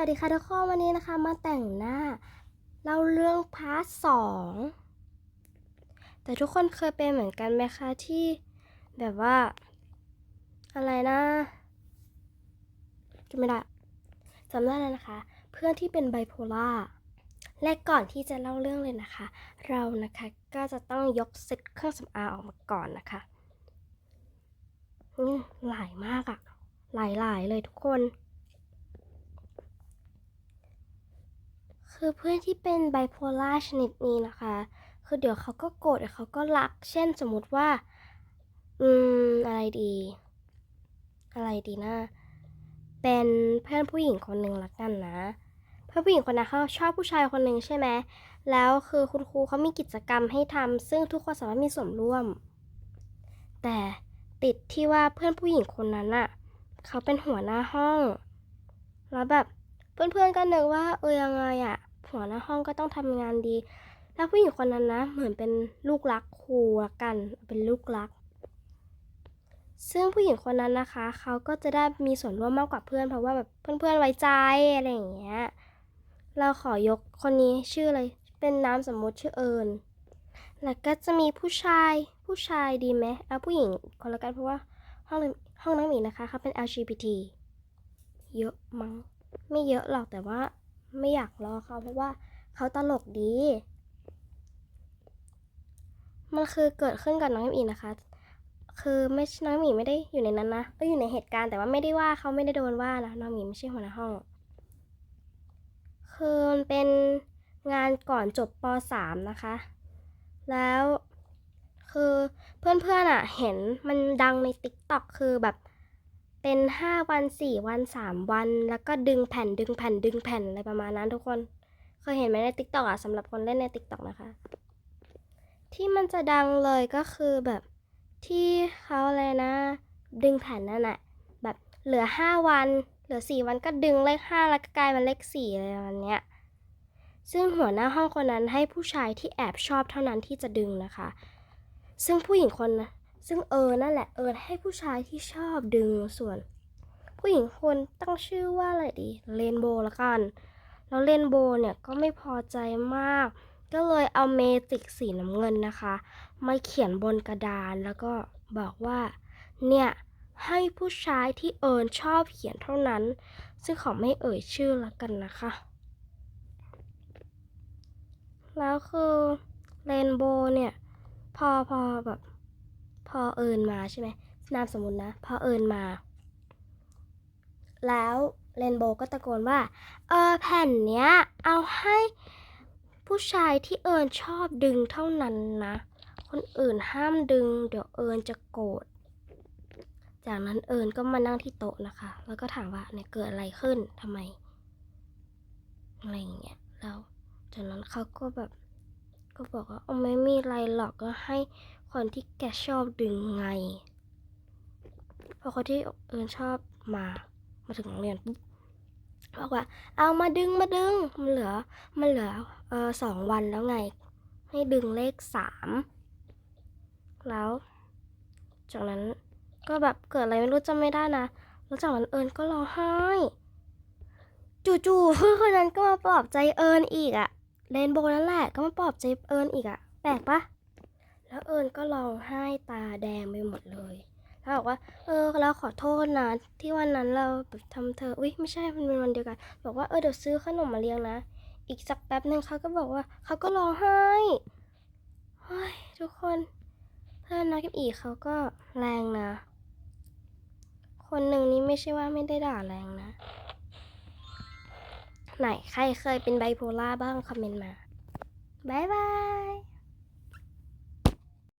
วัสดีค่ะทุกคนวันนี้นะคะมาแต่งหน้าเล่าเรื่องพาร์ทสองแต่ทุกคนเคยเป็นเหมือนกันไหมคะที่แบบว่า อะไรนะจำไม่ได้จำได้แล้วนะคะ เพื่อนที่เป็นไบโพล่าและก่อนที่จะเล่าเรื่องเลยนะคะ เรานะคะก็จะต้องยกเซตเครื่องสำอางออกมาก่อนนะคะอืมหลายมากอะหลายๆเลยทุกคน คือเพื่อนที่เป็นไบโพล่าชนิดนี้นะคะ คือเดี๋ยวเขาก็โกรธเดี๋ยวเขาก็รัก เช่นสมมติว่า อืม อะไรดี อะไรดีนะ เป็นเพื่อนผู้หญิงคนหนึ่งละกันนะ เพื่อนผู้หญิงคนนั้นเขาชอบผู้ชายคนหนึ่งใช่ไหม แล้วคือคุณครูเขามีกิจกรรมให้ทำซึ่งทุกคนสามารถมีส่วนร่วม แต่ติดที่ว่าเพื่อนผู้หญิงคนนั้นอะเขาเป็นหัวหน้าห้อง แล้วแบบเพื่อนๆก็นึกว่าเออยังไงอะ หัวหน้าห้องก็ต้องทำงานดี แล้วผู้หญิงคนนั้นนะ เหมือนเป็นลูกรักครูละกัน เป็นลูกรัก ซึ่งผู้หญิงคนนั้นนะคะ เขาก็จะได้มีส่วนร่วมมากกว่าเพื่อน เพราะว่าแบบเพื่อนๆไว้ใจอะไรอย่างเงี้ย เราขอยกคนนี้ชื่อเลยเป็นนามสมมติชื่อเอิญแล้วก็จะมีผู้ชายผู้ชายดีไหมเอาผู้หญิงคนละกันเพราะว่าห้องห้องน้องหมีนะคะเขาเป็น LGBT เยอะมั้งไม่เยอะหรอกแต่ว่า ไม่อยากรอเขาเพราะว่าเขาตลกดี มันคือเกิดขึ้นกับน้องอีนะคะ คือไม่ใช่น้องหมีไม่ได้อยู่ในนั้นนะก็อยู่ในเหตุการณ์แต่ว่าไม่ได้ว่าเขาไม่ได้โดนว่านะน้องหมีไม่ใช่หัวหน้าห้อง คือมันเป็นงานก่อนจบป .3 นะคะ แล้วคือเพื่อนๆอะ เห็นมันดังใน TikTok คือแบบ เป็น 5 วัน 4 วัน 3 วัน แล้วก็ดึงแผ่นดึงแผ่นดึงแผ่นอะไรประมาณนั้นทุกคน เคยเห็นไหมใน TikTok อะสำหรับคนเล่นใน TikTok นะคะ ที่มันจะดังเลยก็คือแบบที่เขาอะไรนะ ดึงแผ่นนั่นแหละแบบเหลือ 5 วัน เหลือ 4 วันก็ดึงเลข 5 แล้วก็กลายเป็นเลข4อะไรประมาณเนี้ยซึ่งหัวหน้าห้องคนนั้นให้ผู้ชายที่แอบชอบเท่านั้นที่จะดึงนะคะ ซึ่งผู้หญิงคนนะ ซึ่งเออนั่นแหละเออให้ผู้ชายที่ชอบดึงส่วน ผู้หญิงคนตั้งชื่อว่าอะไรดีเรนโบว์ละกัน แล้วเรนโบว์เนี่ยก็ไม่พอใจมาก ก็เลยเอาเมจิกสีน้ำเงินนะคะมาเขียนบนกระดานแล้วก็บอกว่า เนี่ยให้ผู้ชายที่เอิญชอบเขียนเท่านั้น ซึ่งขอไม่เอ่ยชื่อละกันนะคะ แล้วคือเรนโบว์เนี่ย พอพอแบบ พอเอิญมาใช่ไหมนามสมมุตินะ พอเอิญมา แล้วเรนโบว์ก็ตะโกนว่า เออแผ่นเนี้ย เอาให้ผู้ชายที่เอิญชอบดึงเท่านั้นนะ คนอื่นห้ามดึง เดี๋ยวเอิญจะโกรธ จากนั้นเอิญก็มานั่งที่โต๊ะนะคะ แล้วก็ถามว่าเนี่ยเกิดอะไรขึ้นทำไม อะไรอย่างเงี้ย แล้วจากนั้นเขาก็แบบ ก็บอกว่าเอาไม่มีไรหรอกก็ให้คนที่แกชอบดึงไง พอคนที่เอิญชอบมา มาถึงโรงเรียนปุ๊บบอกว่า เอามาดึงมาดึง มันเหลือ มันเหลือเออสองวันแล้วไง ให้ดึงเลขสามแล้วจากนั้นก็แบบเกิดอะไรไม่รู้จำไม่ได้นะ แล้วจากนั้นเอิญก็ร้องไห้ จู่ๆเพื่อนคนนั้นก็มาปลอบใจเอิญอีกอะ เรนโบว์นั่นแหละก็มาปลอบใจเอิญอีกอะแปลกปะแล้วเอิญก็ร้องไห้ตาแดงไปหมดเลยแล้วบอกว่าเออเราขอโทษนะที่วันนั้นเราแบบทำเธออุ้ยไม่ใช่มันเป็นวันเดียวกัน บอกว่าเออเดี๋ยวซื้อขนมมาเลี้ยงนะ อีกสักแป๊บหนึ่งเขาก็บอกว่าเขาก็ร้องไห้เฮ้ยทุกคนเพื่อนนักกิมอีเขาก็แรงนะ คนหนึ่งนี้ไม่ใช่ว่าไม่ได้ด่าแรงนะ ไหนใครเคยเป็นไบโพล่าบ้างคอมเมนต์มาบายบาย